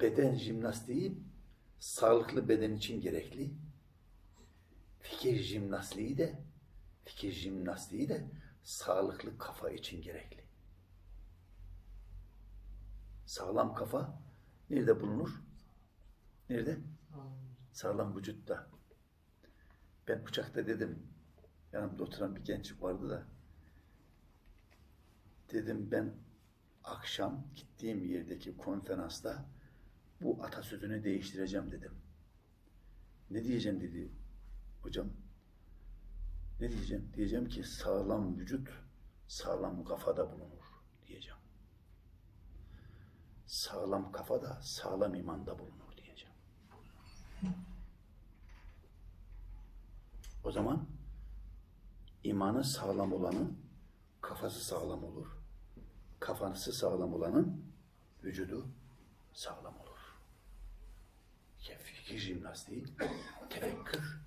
beden jimnastiği sağlıklı beden için gerekli. Fikir jimnastiği de fikir jimnastiği de sağlıklı kafa için gerekli. Sağlam kafa nerede bulunur? Nerede? Sağlam vücutta. Ben uçakta dedim, yanımda oturan bir genç vardı da, dedim ben akşam gittiğim yerdeki konferansta bu atasözünü değiştireceğim dedim. Ne diyeceğim dedi hocam. Ne diyeceğim? Diyeceğim ki sağlam vücut sağlam kafada bulunur diyeceğim. Sağlam kafada sağlam imanda bulunur diyeceğim. O zaman imanı sağlam olanın kafası sağlam olur. Kafası sağlam olanın vücudu sağlam olur. Fikir jimnastiği, tefekkür